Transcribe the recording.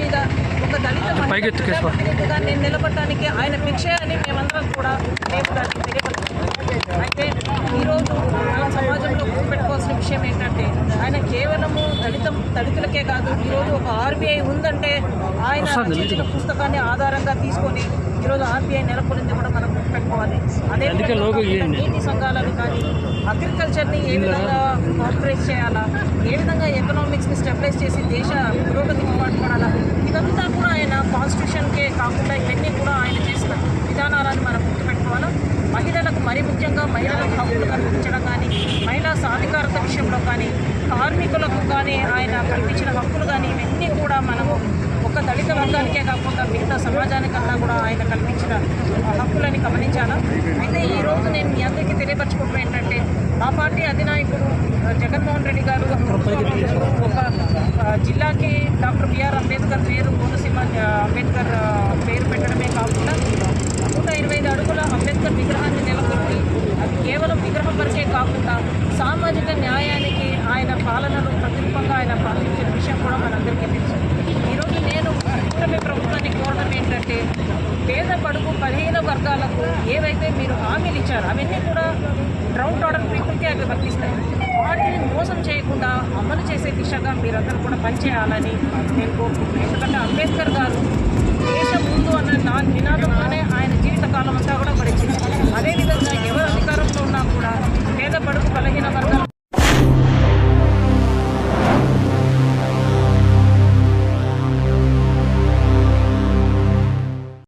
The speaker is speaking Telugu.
మీద ఒక దళిత మహిళ నేను నిలబడటానికి ఆయన భిక్ష అని మేమందరం కూడా మేము దానికి తెలియపరుచుకున్నాం. దళితులకే కాదు ఈరోజు ఒక ఆర్బీఐ ఉందంటే ఆయన పుస్తకాన్ని ఆధారంగా తీసుకొని ఈరోజు ఆర్బీఐ నెలకొనింది కూడా మనం గుర్తుపెట్టుకోవాలి. అదే. నీటి సంఘాలను కానీ అగ్రికల్చర్ని ఏ విధంగా కాపరేట్ చేయాలా ఏ విధంగా ఎకనామిక్స్ని స్టెబిలైజ్ చేసి దేశ పురోగతికి పాటుపడాలా ఇదంతా కూడా ఆయన కాన్స్టిట్యూషన్కే కాకుండా ఇవన్నీ కూడా ఆయన చేసిన విధానాలను మనం గుర్తుపెట్టుకోవాలా. మహిళలకు మరి ముఖ్యంగా మహిళలకు హక్కులు కల్పించడం కానీ మహిళా కానీ కార్మికులకు కానీ ఆయన కల్పించిన హక్కులు కానీ ఇవన్నీ కూడా మనము ఒక దళిత వర్గానికే కాకుండా మిగతా సమాజానికన్నా కూడా ఆయన కల్పించిన ఆ హక్కులని గమనించాలా? అయితే ఈరోజు నేను మీ అందరికీ తెలియపరచుకోవడం ఏంటంటే మా పార్టీ అధినాయకుడు జగన్మోహన్ రెడ్డి గారు ఒక జిల్లాకి డాక్టర్ బిఆర్ అంబేద్కర్ పేరు కోనసీమ అంబేద్కర్ పేరు పెట్టడమే కాకుండా నూట ఇరవై ఐదు అడుగుల అంబేద్కర్ విగ్రహాన్ని నెలకొల్పి అది కేవలం విగ్రహం వరకే కాకుండా సామాజిక న్యాయ పాలనలో ఆయన పాలించిన విషయం కూడా మనందరికీ తెలుసు. ఈరోజు నేను కూటమి ప్రభుత్వాన్ని కోరడం ఏంటంటే పేద పడుగు బలహీన వర్గాలకు ఏవైతే మీరు హామీలు ఇచ్చారో అవన్నీ కూడా గ్రౌండ్ ఆర్డర్ పీపుల్కి అవి వర్తిస్తాయి. వాటిని మోసం చేయకుండా అమలు చేసే దిశగా మీరందరూ కూడా పనిచేయాలని నేను కోరుకుంటున్నాను. ఎందుకంటే అంబేద్కర్ గారు దేశం ముందు అన్న నా వినాదంగా